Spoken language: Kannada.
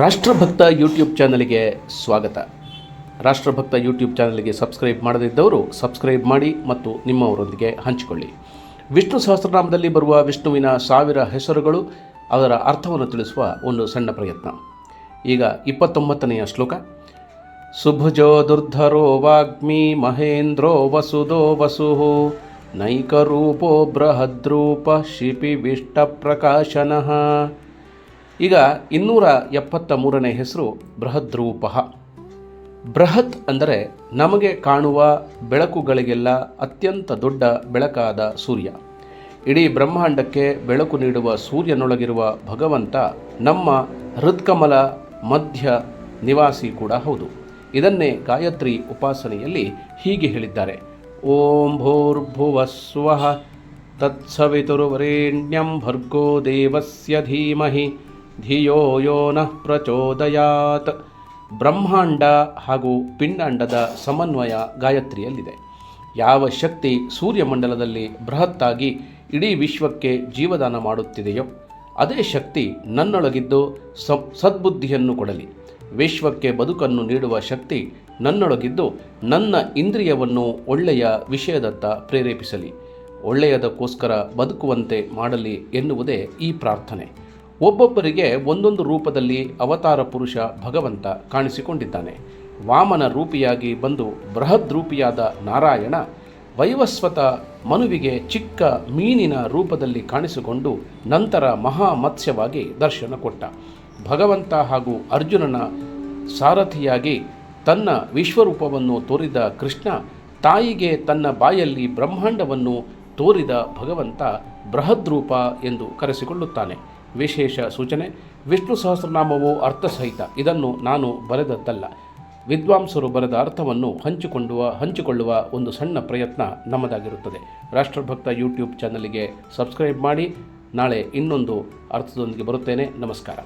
ರಾಷ್ಟ್ರಭಕ್ತ ಯೂಟ್ಯೂಬ್ ಚಾನಲ್ಗೆ ಸ್ವಾಗತ. ರಾಷ್ಟ್ರಭಕ್ತ ಯೂಟ್ಯೂಬ್ ಚಾನಲ್ಗೆ ಸಬ್ಸ್ಕ್ರೈಬ್ ಮಾಡದಿದ್ದವರು ಸಬ್ಸ್ಕ್ರೈಬ್ ಮಾಡಿ ಮತ್ತು ನಿಮ್ಮವರೊಂದಿಗೆ ಹಂಚಿಕೊಳ್ಳಿ. ವಿಷ್ಣು ಸಹಸ್ರನಾಮದಲ್ಲಿ ಬರುವ ವಿಷ್ಣುವಿನ ಸಾವಿರ ಹೆಸರುಗಳು ಅದರ ಅರ್ಥವನ್ನು ತಿಳಿಸುವ ಒಂದು ಸಣ್ಣ ಪ್ರಯತ್ನ. ಈಗ ಇಪ್ಪತ್ತೊಂಬತ್ತನೆಯ ಶ್ಲೋಕ. ಸುಭುಜೋ ದುರ್ಧರೋ ವಾಗ್ಮಿ ಮಹೇಂದ್ರೋ ವಸುದೋ ವಸು ನೈಕರೂಪೋ ಬೃಹದ್ರೂಪ ಶಿಪಿ ವಿಷ್ಟ ಪ್ರಕಾಶನಃ ಈಗ ಇನ್ನೂರ ಎಪ್ಪತ್ತ ಮೂರನೇ ಹೆಸರು ಬೃಹದ್ರೂಪ. ಬೃಹತ್ ಅಂದರೆ ನಮಗೆ ಕಾಣುವ ಬೆಳಕುಗಳಿಗೆಲ್ಲ ಅತ್ಯಂತ ದೊಡ್ಡ ಬೆಳಕಾದ ಸೂರ್ಯ. ಇಡೀ ಬ್ರಹ್ಮಾಂಡಕ್ಕೆ ಬೆಳಕು ನೀಡುವ ಸೂರ್ಯನೊಳಗಿರುವ ಭಗವಂತ ನಮ್ಮ ಹೃತ್ಕಮಲ ಮಧ್ಯ ನಿವಾಸಿ ಕೂಡ ಹೌದು. ಇದನ್ನೇ ಗಾಯತ್ರಿ ಉಪಾಸನೆಯಲ್ಲಿ ಹೀಗೆ ಹೇಳಿದ್ದಾರೆ. ಓಂ ಭೂರ್ಭುವಸ್ವಃ ತತ್ಸವಿತುರ್ವರೆಣ್ಯಂ ಭರ್ಗೋ ದೇವಸ್ಯ ಧೀಮಹಿ. ಧಿಯೋ ಯೋ ನಃ ಪ್ರಚೋದಯಾತ್ ಬ್ರಹ್ಮಾಂಡ ಹಾಗೂ ಪಿಂಡಾಂಡದ ಸಮನ್ವಯ ಗಾಯತ್ರಿಯಲ್ಲಿದೆ. ಯಾವ ಶಕ್ತಿ ಸೂರ್ಯಮಂಡಲದಲ್ಲಿ ಬೃಹತ್ತಾಗಿ ಇಡೀ ವಿಶ್ವಕ್ಕೆ ಜೀವದಾನ ಮಾಡುತ್ತಿದೆಯೋ, ಅದೇ ಶಕ್ತಿ ನನ್ನೊಳಗಿದ್ದು ಸದ್ಬುದ್ಧಿಯನ್ನು ಕೊಡಲಿ. ವಿಶ್ವಕ್ಕೆ ಬದುಕನ್ನು ನೀಡುವ ಶಕ್ತಿ ನನ್ನೊಳಗಿದ್ದು ನನ್ನ ಇಂದ್ರಿಯವನ್ನು ಒಳ್ಳೆಯ ವಿಷಯದತ್ತ ಪ್ರೇರೇಪಿಸಲಿ. ಒಳ್ಳೆಯದಕ್ಕೋಸ್ಕರ ಬದುಕುವಂತೆ ಮಾಡಲಿ ಎನ್ನುವುದೇ ಈ ಪ್ರಾರ್ಥನೆ. ಒಬ್ಬೊಬ್ಬರಿಗೆ ಒಂದೊಂದು ರೂಪದಲ್ಲಿ ಅವತಾರ ಪುರುಷ ಭಗವಂತ ಕಾಣಿಸಿಕೊಂಡಿದ್ದಾನೆ. ವಾಮನ ರೂಪಿಯಾಗಿ ಬಂದು ಬೃಹದ್ ರೂಪಿಯಾದ ನಾರಾಯಣ, ವೈವಸ್ವತ ಮನುವಿಗೆ ಚಿಕ್ಕ ಮೀನಿನ ರೂಪದಲ್ಲಿ ಕಾಣಿಸಿಕೊಂಡು ನಂತರ ಮಹಾ ಮತ್ಸ್ಯವಾಗಿ ದರ್ಶನ ಕೊಟ್ಟ. ಭಗವಂತ ಹಾಗೂ ಅರ್ಜುನನ ಸಾರಥಿಯಾಗಿ ತನ್ನ ವಿಶ್ವರೂಪವನ್ನು ತೋರಿದ ಕೃಷ್ಣ, ತಾಯಿಗೆ ತನ್ನ ಬಾಯಲ್ಲಿ ಬ್ರಹ್ಮಾಂಡವನ್ನು ತೋರಿದ ಭಗವಂತ ಬೃಹದ್ರೂಪ ಎಂದು ಕರೆಸಿಕೊಳ್ಳುತ್ತಾನೆ. ವಿಶೇಷ ಸೂಚನೆ. ವಿಷ್ಣು ಸಹಸ್ರನಾಮವು ಅರ್ಥಸಹಿತ. ಇದನ್ನು ನಾನು ಬರೆದದ್ದಲ್ಲ. ವಿದ್ವಾಂಸರು ಬರೆದ ಅರ್ಥವನ್ನು ಹಂಚಿಕೊಳ್ಳುವ ಹಂಚಿಕೊಳ್ಳುವ ಒಂದು ಸಣ್ಣ ಪ್ರಯತ್ನ ನಮ್ಮದಾಗಿರುತ್ತದೆ. ರಾಷ್ಟ್ರಭಕ್ತ ಯೂಟ್ಯೂಬ್ ಚಾನಲಿಗೆ ಸಬ್ಸ್ಕ್ರೈಬ್ ಮಾಡಿ. ನಾಳೆ ಇನ್ನೊಂದು ಅರ್ಥದೊಂದಿಗೆ ಬರುತ್ತೇನೆ. ನಮಸ್ಕಾರ.